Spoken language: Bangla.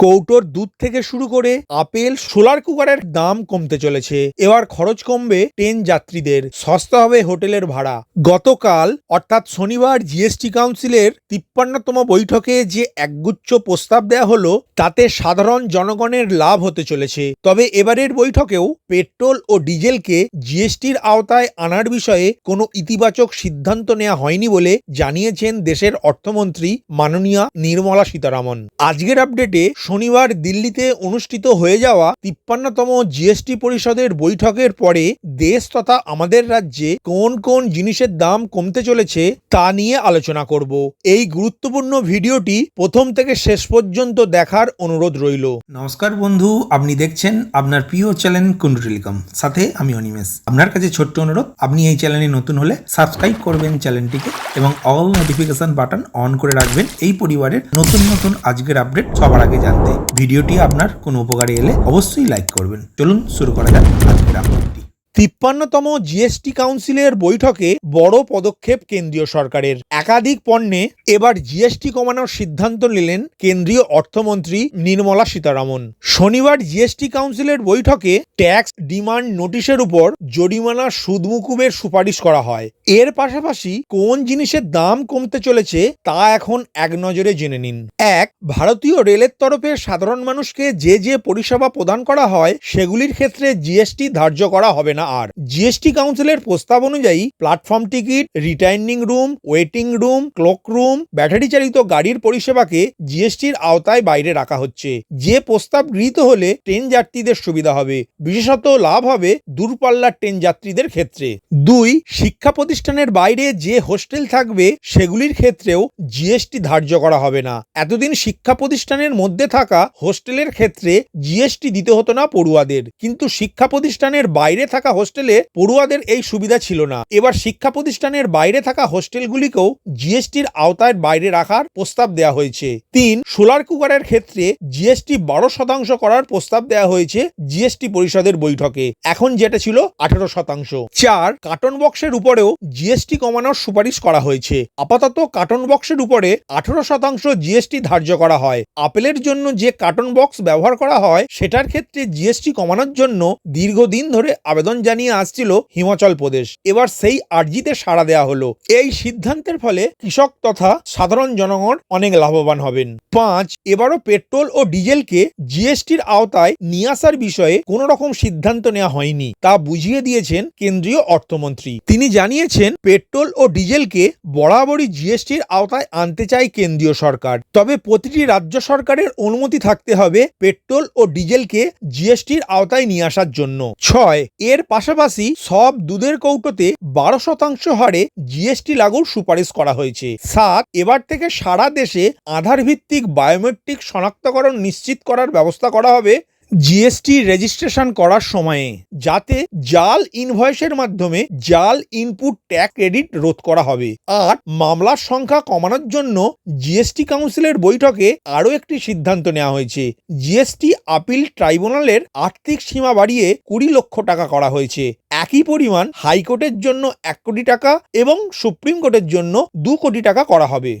কৌটোর দুধ থেকে শুরু করে আপেল, সোলার কুকারের দাম কমতে চলেছে। এবার খরচ কমবে ট্রেন যাত্রীদের। সস্তা হবে হোটেলের ভাড়া। গতকাল, অর্থাৎ শনিবার, জিএসটি কাউন্সিলের তিপ্পান্নতম বৈঠকে যে একগুচ্ছ প্রস্তাব দেয়া হলো, তাতে সাধারণ জনগণের লাভ হতে চলেছে। তবে এবারের বৈঠকেও পেট্রোল ও ডিজেলকে জিএসটির আওতায় আনার বিষয়ে কোনো ইতিবাচক সিদ্ধান্ত নেওয়া হয়নি বলে জানিয়েছেন দেশের অর্থমন্ত্রী মাননীয়া নির্মলা সীতারামন। আজকের আপডেটে শনিবার দিল্লিতে অনুষ্ঠিত হয়ে যাওয়া তিপ্পান্নতম জিএসটি পরিষদের বৈঠকের পরে দেশ তথা আমাদের রাজ্যে কোন কোন জিনিসের দাম কমতে চলেছে তা নিয়ে আলোচনা করব। এই গুরুত্বপূর্ণ ভিডিওটি প্রথম থেকে শেষ পর্যন্ত দেখার অনুরোধ রইল। নমস্কার বন্ধু, আপনি দেখছেন আপনার প্রিয় চ্যানেল কুন্ডু টেলিকম সাথে আমি অনিমেষ। আপনার কাছে ছোট্ট অনুরোধ, আপনি এই চ্যানেলে নতুন হলে সাবস্ক্রাইব করবেন চ্যানেলটিকে এবং অল নোটিফিকেশন বাটন অন করে রাখবেন। এই পরিবারের নতুন নতুন আজকের আপডেট সবার আগে জানতে। ভিডিওটি আপনার কোনো উপকারে এলে অবশ্যই লাইক করবেন। চলুন শুরু করা যাক আজকের আপডেটটি তিপ্পান্নতম জিএসটি কাউন্সিলের বৈঠকে বড় পদক্ষেপ কেন্দ্রীয় সরকারের। একাধিক পণ্যে এবার জিএসটি কমানোর সিদ্ধান্ত নিলেন কেন্দ্রীয় অর্থমন্ত্রী নির্মলা সীতারামন। শনিবার জিএসটি কাউন্সিলের বৈঠকে ট্যাক্স ডিমান্ড নোটিশের উপর জরিমানা সুদমুকুবের সুপারিশ করা হয়। এর পাশাপাশি কোন জিনিসের দাম কমতে চলেছে তা এখন এক নজরে জেনে নিন। এক, ভারতীয় রেলের তরফে সাধারণ মানুষকে যে যে পরিষেবা প্রদান করা হয়, সেগুলির ক্ষেত্রে জিএসটি ধার্য করা হবে না। আর জিএসটি কাউন্সিলের প্রস্তাব অনুযায়ী platform ticket retiring room waiting room cloak room battery চালিত গাড়ির পরিষেবাকে জিএসটির আওতায় বাইরে রাখা হচ্ছে। যে প্রস্তাব গৃহীত হলে ট্রেন যাত্রীদের সুবিধা হবে। বিশেষত লাভ হবে দূরপাল্লার ট্রেন যাত্রীদের ক্ষেত্রে। দুই, শিক্ষা প্রতিষ্ঠানের বাইরে যে হোস্টেল থাকবে, সেগুলির ক্ষেত্রেও জিএসটি ধার্য করা হবে না। এতদিন শিক্ষা প্রতিষ্ঠানের মধ্যে থাকা হোস্টেলের ক্ষেত্রে জিএসটি দিতে হতো না পড়ুয়াদের। কিন্তু শিক্ষা প্রতিষ্ঠানের বাইরে থাকা হোস্টেলে পড়ুয়াদের এই সুবিধা ছিল না। এবার শিক্ষা প্রতিষ্ঠানের বাইরে থাকা হোস্টেলগুলিকেও জিএসটির আওতায় বাইরে রাখার প্রস্তাব দেওয়া হয়েছে। তিন, সোলার কুকারের ক্ষেত্রে জিএসটি বারো শতাংশ করার প্রস্তাব দেওয়া হয়েছে জিএসটি পরিষদের বৈঠকে। এখন যেটা ছিল আঠেরো শতাংশ। চার, কার্টন বক্সের উপরেও জিএসটি কমানোর সুপারিশ করা হয়েছে। আপাতত কার্টন বক্সের উপরে আঠেরো শতাংশ জিএসটি ধার্য করা হয়। আপেলের জন্য যে কার্টন বক্স ব্যবহার করা হয়, সেটার ক্ষেত্রে জিএসটি কমানোর জন্য দীর্ঘদিন ধরে আবেদন জানিয়ে আসছিল হিমাচল প্রদেশ। এবার সেই আর্জিতে সাড়া দেওয়া হলো। এই সিদ্ধান্তের ফলে কৃষক তথা সাধারণ জনগণ অনেক লাভবান হবেন। পাঁচ, এবারও পেট্রোল ও ডিজেলকে জিএসটির আওতায় নিয়ে আসার বিষয়ে কোনো রকম সিদ্ধান্ত নেওয়া হয়নি, তা বুঝিয়ে দিয়েছেন কেন্দ্রীয় অর্থমন্ত্রী। তিনি জানিয়েছেন, পেট্রোল ও ডিজেলকে বরাবরই জিএসটির আওতায় আনতে চায় কেন্দ্রীয় সরকার। তবে প্রতিটি রাজ্য সরকারের অনুমতি থাকতে হবে পেট্রোল ও ডিজেলকে জিএসটির আওতায় নিয়ে আসার জন্য। ছয়, এর পাশাপাশি সব দুধের কৌটোতে বারো শতাংশ হারে জিএসটি লাগুর সুপারিশ করা হয়েছে। সাত এবার থেকে সারা দেশে আধার ভিত্তিক বায়োমেট্রিক শনাক্তকরণ নিশ্চিত করার ব্যবস্থা করা হবে। জিএসটি রেজিস্ট্রেশন করার সময়ে যাতে জাল ইনভয়েসের মাধ্যমে জাল ইনপুট ট্যাক্স ক্রেডিট রোধ করা হবে। আর মামলার সংখ্যা কমানোর জন্য জিএসটি কাউন্সিলের বৈঠকে আরও একটি সিদ্ধান্ত নেওয়া হয়েছে। জিএসটি আপিল ট্রাইব্যুনালের আর্থিক সীমা বাড়িয়ে কুড়ি লক্ষ টাকা করা হয়েছে। একই পরিমাণ হাইকোর্টের জন্য এক কোটি টাকা এবং সুপ্রিম কোর্টের জন্য দু কোটি টাকা করা হবে।